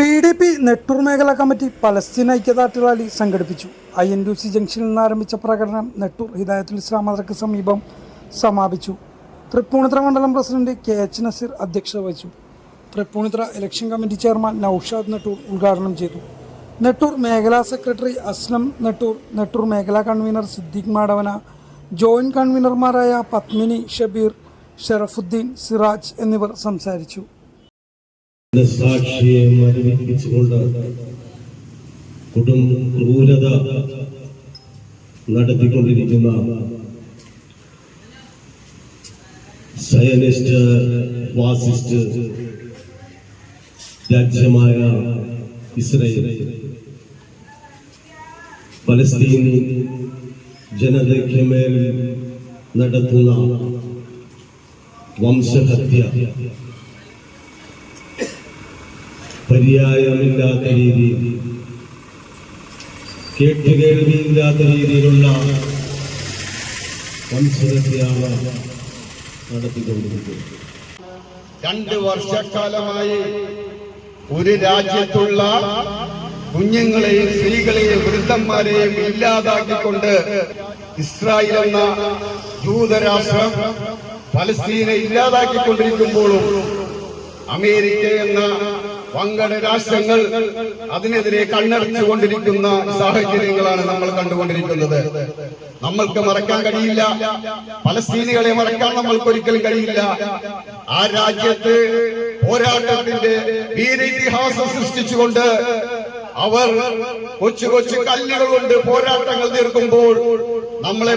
P D P Nettoor മേഖലാ committee Palestine ഐക്യദാർഢ്യ rally സംഘടിപ്പിച്ചു. ഐ എൻ ഡി സി ജംഗ്ഷനിൽ നിന്ന് ആരംഭിച്ച പ്രകടനം നെട്ടൂർ ഹിദായത്തുൽ ഇസ്ലാം മദർക്ക് സമീപം സമാപിച്ചു. തൃപ്പൂണിത്തുറ മണ്ഡലം പ്രസിഡന്റ് കെ എച്ച് നസീർ അധ്യക്ഷത വഹിച്ചു. Thrippunithura election committee chairman Naushad Nettoor ഉദ്ഘാടനം ചെയ്തു. നെട്ടൂർ മേഖലാ സെക്രട്ടറി അസ്ലം നെട്ടൂർ നെട്ടൂർ മേഖലാ കൺവീനർ സിദ്ദീഖ് മാടവന ജോയിന്റ് കൺവീനർമാരായ പത്മിനി ഷബീർ ഷറഫുദ്ദീൻ സിറാജ് എന്നിവർ സംസാരിച്ചു. സാക്ഷിയെ മരവിപ്പിച്ചുകൊണ്ട് കൊടും ക്രൂരത നടത്തിക്കൊണ്ടിരിക്കുന്ന സയനിസ്റ്റ് ഫാസിസ്റ്റ് രാജ്യമായ ഇസ്രയേൽ. പലസ്തീൻ ജനതയ്ക്ക് മേൽ നടത്തുന്ന വംശഹത്യ. പര്യായമില്ലാത്ത രീതിയിൽ കേട്ടുകേൾവിയില്ലാത്ത രീതിയിലുള്ള വംശഹത്യാണ് നടത്തിക്കൊണ്ടിരിക്കുന്നത്. രണ്ട് വർഷക്കാലമായി ഒരു രാജ്യത്തുള്ള കുഞ്ഞുങ്ങളെയും സ്ത്രീകളെയും വൃദ്ധന്മാരെയും ഇല്ലാതാക്കിക്കൊണ്ട് ഇസ്രായേൽ എന്ന ജൂതരാഷ്ട്രം പലസ്തീനെ ഇല്ലാതാക്കിക്കൊണ്ടിരിക്കുമ്പോഴും അമേരിക്ക എന്ന വങ്കട രാഷ്ട്രങ്ങൾ അതിനെതിരെ കണ്ണടച്ചുകൊണ്ടിരിക്കുന്ന സാഹചര്യങ്ങളാണ് നമ്മൾ കണ്ടുകൊണ്ടിരിക്കുന്നത്. നമ്മൾക്ക് മറക്കാൻ കഴിയില്ല. പലസ്തീനികളെ മറക്കാൻ നമ്മൾക്ക് ഒരിക്കലും കഴിയില്ല. ആ രാജ്യത്ത് പോരാട്ടത്തിന്റെ വീരഇതിഹാസം സൃഷ്ടിച്ചുകൊണ്ട് അവർ കൊച്ചു കൊച്ചു കല്ലുകൾ കൊണ്ട് പോരാട്ടങ്ങൾ തീർക്കുമ്പോൾ നമ്മളെ